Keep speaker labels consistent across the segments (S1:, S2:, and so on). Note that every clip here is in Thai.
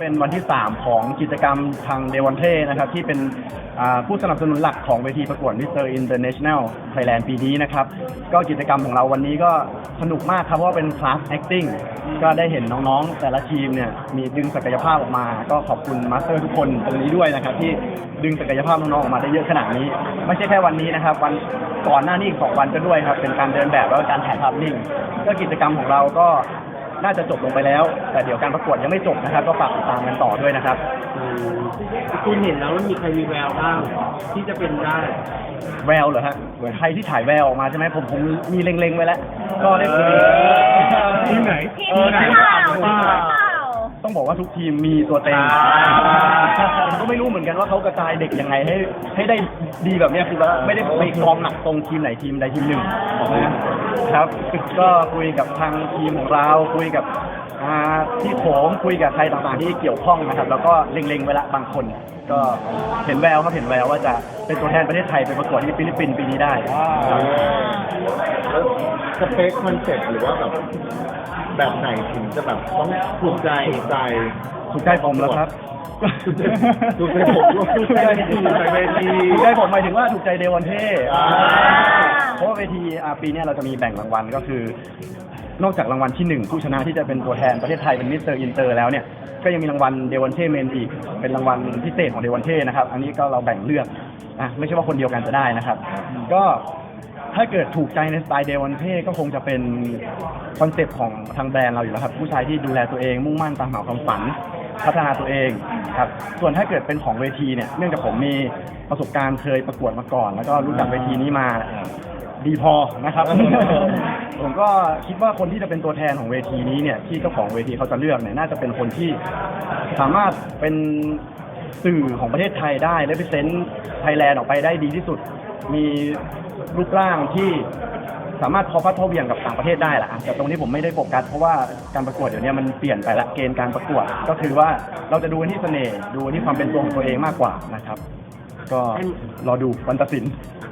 S1: เป็นวันที่ 3 ของกิจกรรมทางเดวอนเท่นะครับ ที่เป็นผู้สนับสนุนหลักของเวทีประกวด Mr. International Thailand ปีนี้นะครับ ก็กิจกรรมของเราวันนี้ก็สนุกมากครับเพราะว่าเป็นคลาส acting ก็ได้เห็นน้องๆ แต่ละทีมเนี่ยมีดึงศักยภาพออกมา ก็ขอบคุณมาสเตอร์ทุกคนตรงนี้ด้วยนะครับ ที่ดึงศักยภาพน้องๆออกมาได้เยอะขนาดนี้ ไม่ใช่แค่วันนี้นะครับ วันก่อนหน้านี้อีกสองวันก็ด้วยครับ เป็นการเดินแบบแล้วก็การถ่ายภาพนิ่ง ก็กิจกรรมของเราก็ น่าจะจบลงไปแล้ว แต่เดี๋ยวการประกวดยังไม่จบนะครับ ก็ฝากติดตามกันต่อด้วยนะครับ
S2: อืมคุณเห็นแล้วมันมีใครมีแววบ้างที่จะเป็นได้
S1: แววเหรอฮะใครที่ถ่ายแววออกมาใช่ไหมผมผมมีเล็งๆไว้แล้ว ก็ได้คุย
S2: ทีมไหน
S1: เออ
S3: ทีมข่าวทีมข่าว
S1: ต้องบอกว่าทุกทีมมีตัวเต็ง
S2: อ่า
S1: ผมก็ไม่รู้เหมือนกันว่าเขากระจายเด็กยังไงให้ให้ได้ดีแบบเนี้ยคือว่าไม่ได้ไปกองหนักตรงทีมไหนทีมใดทีมหนึ่งนะ ครับ ก็คุยกับทางทีมของเราคุยกับ อ่าพี่โขงคุยกับใครต่างๆที่เกี่ยวข้องนะครับ แล้วก็เล็งๆไว้ละบางคน ก็เห็นแววครับเห็นแววว่าจะเป็นตัวแทนประเทศไทยไปประกวดที่ฟิลิปปินส์ปีนี้ได้ครับ
S4: แล้วสเปคคอนเซ็ปต์หรือว่าแบบแบบไหนถึงจะแบบต้องถูกใจถูกใจ
S1: ถูกใจผมแล้วครับ
S4: ถูกใจผมด้วย
S1: ถูกใจถูกใจเวทีถูกใจผมหมายถึงว่าถูกใจเดวันเท่
S4: อ่า
S1: เพราะว่าเวทีอ่าปีเนี้ยเราจะมีแบ่งรางวัลก็คือ นอกจากรางวัลที่หนึ่งผู้ชนะที่จะเป็นตัวแทนประเทศไทยเป็นมิสเตอร์อินเตอร์แล้วเนี่ยก็ยังมีรางวัลเดวันเท่เมนอีกเป็นรางวัลพิเศษของเดวันเท่นะครับ อันนี้ก็เราแบ่งเลือกอะไม่ใช่ว่าคนเดียวกันจะได้นะครับ ก็ถ้าเกิดถูกใจในสไตล์เดวันเท่ก็คงจะเป็นคอนเซปต์ของทางแบรนด์เราอยู่แล้วครับ ผู้ชายที่ดูแลตัวเองมุ่งมั่นตามหาความฝัน พัฒนาตัวเองครับส่วนถ้าเกิดเป็นของเวทีเนี่ยเนื่องจากผมมีประสบการณ์เคยประกวดมาก่อน แล้วก็รู้จักเวทีนี้มา ดีพอนะครับ ผมก็คิดว่าคนที่จะเป็นตัวแทนของเวทีนี้เนี่ยที่เจ้าของเวทีเขาจะเลือกเนี่ยน่าจะเป็นคนที่สามารถเป็นสื่อของประเทศไทยได้และไปเซนต์ไทยแลนด์ออกไปได้ดีที่สุด มีรูปร่างที่สามารถพอพัดพอเหวียงกับต่างประเทศได้แหละอะแต่ตรงนี้ผมไม่ได้โฟกัสเพราะว่าการประกวดเดี๋ยวนี้มันเปลี่ยนไปละเกณฑ์การประกวด ก็คือว่าเราจะดูกันที่เสน่ห์ดูกันที่ความเป็นตัวของตัวเองมากกว่านะครับ ก็รอดูวันตัดสิน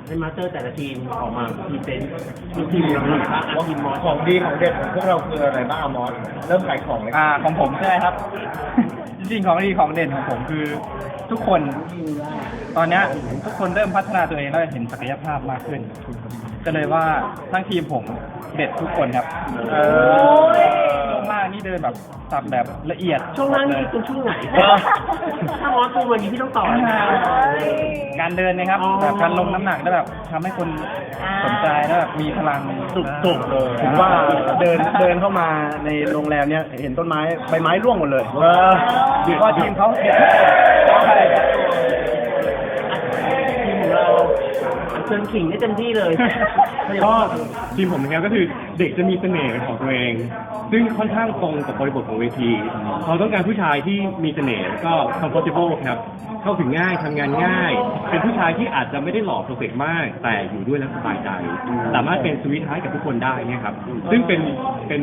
S2: ให้มาสเตอร์แต่ละทีมออกมาพรีเซนต์มีทีมเรานะครับอะทีมมอส
S4: ของดีของเด็ดของพวกเราคืออะไรบ้างอะมอสเริ่มขายของเลย
S5: อ่าของผมใช่ไหมครับ จริงๆของดีของเด่นของผมคือ ทุกคนตอนเนี้ยทุกคนเริ่มพัฒนาตัวเองแล้วเห็นศักยภาพมากขึ้น ก็เลยว่าทั้งทีมผมเด็ดทุกคนครับ
S2: เอ
S5: ช่วง ล่างนี่เดินแบบสับแบบละเอียด
S2: ช่วงล่าง
S5: เล
S2: นี่
S5: ย
S2: เป็นช่วงไหน ถ้ามอสตัววันนี้พี่ต้องต่อนะ
S5: การเดินนะครับ
S2: อ๋อ
S5: แบบการลงน้ำหนักแล้วแบบทำให้คนสนใจแล้วแบบมีพลัง
S2: สุกสุก
S1: ผมว่าเดินเดินเข้ามาในโรงแรมเนี่ยเห็นต้นไม้ใบไม้ร่วงหมดเลย
S4: เออ
S1: ถือว่าทีมเขาเด็ดใช่ครับ
S2: ทีมของเราเชิญขิงได้เต็มที่เลย
S6: ก็ทีมผมนะครับก็คือเด็กจะมีเสน่ห์เป็นของตัวเอง ซึ่งค่อนข้างตรงกับบริบทของเวทีเขาต้องการผู้ชายที่มีเสน่ห์แล้วก็ comfortable ครับ เข้าถึงง่ายทำงานง่าย เป็นผู้ชายที่อาจจะไม่ได้หล่อเพอร์เฟกมาก แต่อยู่ด้วยแล้วสบายใจ สามารถเป็นสวิตท้ายกับทุกคนได้เนี่ยครับ ซึ่งเป็นเป็น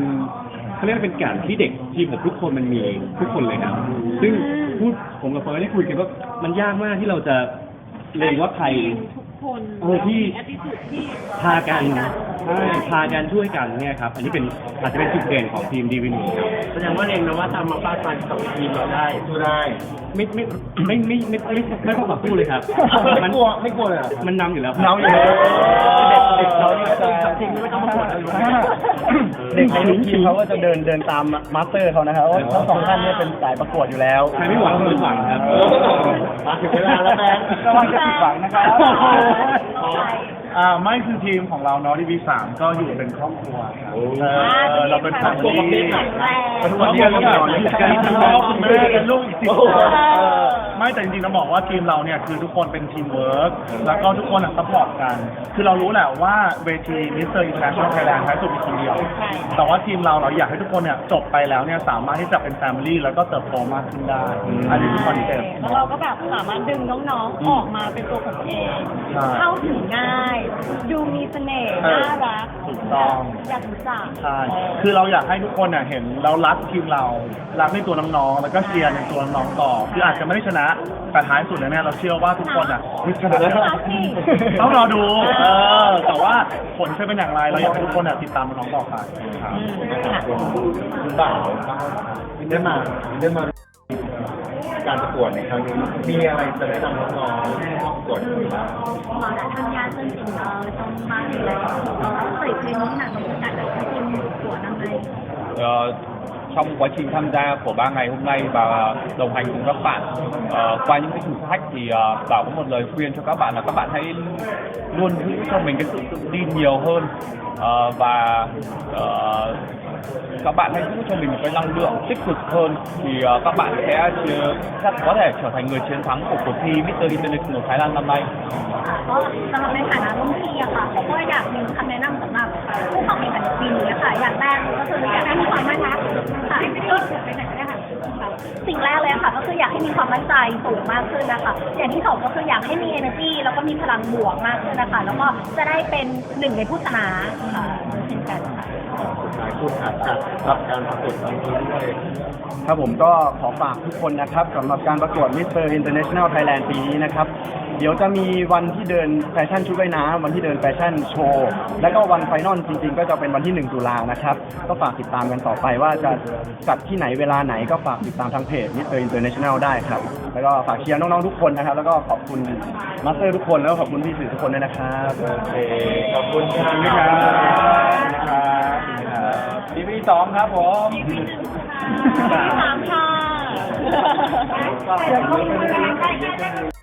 S6: เขาเรียกว่าเป็นแก่นที่เด็กทีมผมทุกคนมันมีทุกคนเลยครับ ซึ่งพูดผมกับเฟิร์นได้คุยกันว่ามันยากมากที่เราจะเล็งว่าใคร เออที่พากันใช่พากันช่วยกันเนี่ยครับ อันนี้เป็นอาจจะเป็นจุดเด่นของทีมดีวินีครับ
S2: แสดงว่าเองนะว่าทำมาฟาดฟันกับทีมเราได้
S4: ดูได้
S6: ไม่ไม่ไม่ไม่ไม่ไม่ไม่ต้องต่อสู้เลยครับ
S4: ไม่กลัวไม่กลัวเลยเหรอ
S6: มันนำอยู่แล้วครับ
S1: เราอยู่แล้ว เด็กเด็กเราเนี่ยจะ
S2: จริงไม่ต้องมาปวดเลย
S1: เด็กในทุกทีมเขาก็จะเดินเดินตามมาสเตอร์เขานะครับเพราะทั้งสองท่านเนี่ยเป็นสายประกวดอยู่แล้ว
S6: ใครไม่หวังก็ไม่หวังครับ
S4: มาถึงเวลาแล้วแม่
S1: ระวังจะผิดหวังนะครับ
S5: อ่าไม่คือทีมของเราเนาะที่วีสามก็อยู่เป็นครอบครัวครับเออเราเป็นครอบครัวที่ทุกวันนี้เราอยู่กันคุณพ่อคุณแม่กันลูกอีกสิบคนเออ ไม่แต่จริงๆเราบอกว่าทีมเราเนี่ยคือทุกคนเป็นทีมเวิร์กแล้วก็ทุกคนอะซัพพอร์ตกัน คือเรารู้แหละว่าเวทีมิสเตอร์อินเตอร์เนชั่นแนลไทยแลนด์ท้ายสุดมีคนเดียว แต่ว่าทีมเราเราอยากให้ทุกคนเนี่ยจบไปแล้วเนี่ยสามารถที่จะเป็นแฟมิลี่แล้วก็เติบโตมากขึ้นได้อันนี้คือคอนเซ็ปต์
S3: แล้วเราก็แบบสามารถดึงน้องๆออกมาเป็นตัวของตัวเอง
S5: ใช่
S3: เข้าถึงง่าย ดูมีเสน่ห์
S5: เออ
S3: น่ารัก
S5: ถูกต้อง
S3: อยากรู้จัก
S5: ใช่ คือเราอยากให้ทุกคนเนี่ยเห็นเรารักทีมเรา รักในตัวน้องๆ แล้วก็เชียร์ในตัวน้องๆ ต่อ คืออาจจะไม่ได้ชนะ แต่ท้ายสุดแล้วเนี่ยเราเชื่อว่าทุกคนอะชนะ
S3: รักจริง
S5: ต้องรอดู เออ แต่ว่าผลจะเป็นอย่างไร เราอยากให้ทุกคนอะติดตามน้องๆต่อไปครับ
S4: คุณบ่าวได้มาได้มา การประกวดในครั้งนี้ มีอะไรจะแนะนำน้องๆที่เข้าประกวดอยู่บ้าง
S7: họ đã tham gia chương trình ờ, trong ba ngày này có bảy phim thế là trong tất được cái team của năm nay.
S8: Ờ, trong quá trình tham gia của ba ngày hôm nay và đồng hành cùng các bạn uh, qua những cái thử thách thì uh, bảo có một lời khuyên cho các bạn là các bạn hãy luôn giữ cho mình cái sự tự tin nhiều hơn. Uh, và uh, các bạn hãy giữ cho mình một cái năng lượng tích cực hơn thì ờ, các bạn sẽ chắc có thể trở thành người chiến thắng của cuộc thi Mr. International Thái Lan năm nay.
S7: ก็สำหรับในฐานะรุ่นพี่อะค่ะเขาก็อยากมีคำแนะนำสำหรับผู้เข้าแข่งขันในปีนี้ค่ะอย่างแรกก็คืออยากให้มีความมั่นใจค่ะไปไหนก็ได้ค่ะสิ่งแรกเลยค่ะก็คืออยากให้มีความมั่นใจสูงมากขึ้นนะคะอย่างที่สองก็คืออยากให้มี energy แล้วก็มีพลังบวกมากขึ้นนะคะแล้วก็จะได้เป็นหนึ่งในผู้ชนะค่ะเช่นกันค่ะ
S4: คุณอาจจะรับการประกวดครั้งนี้ด้วย
S1: ครับผมก็ขอฝากทุกคนนะครับสำหรับการประกวด Mr. International Thailand ปีนี้นะครับ เดี๋ยวจะมีวันที่เดินแฟชั่นชุดว่ายน้ำวันที่เดินแฟชั่นโชว์ แล้วก็วันไฟนอลจริงๆ ก็จะเป็นวันที่ 1 ตุลานะครับ ก็ฝากติดตามกันต่อไปว่าจะจัดที่ไหนเวลาไหนก็ฝากติดตามทางเพจ Mr. International ได้ครับ แล้วก็ฝากเชียร์น้องๆทุกคนนะครับ แล้วก็ขอบคุณมาสเตอร์ทุกคนแล้วก็ขอบคุณพี่สื่อทุกคนด้วยนะครับ
S4: โอเคขอบคุณครับ
S8: ทีวีสองครับผม
S3: สามค่ะ
S7: เดี๋ยวเขา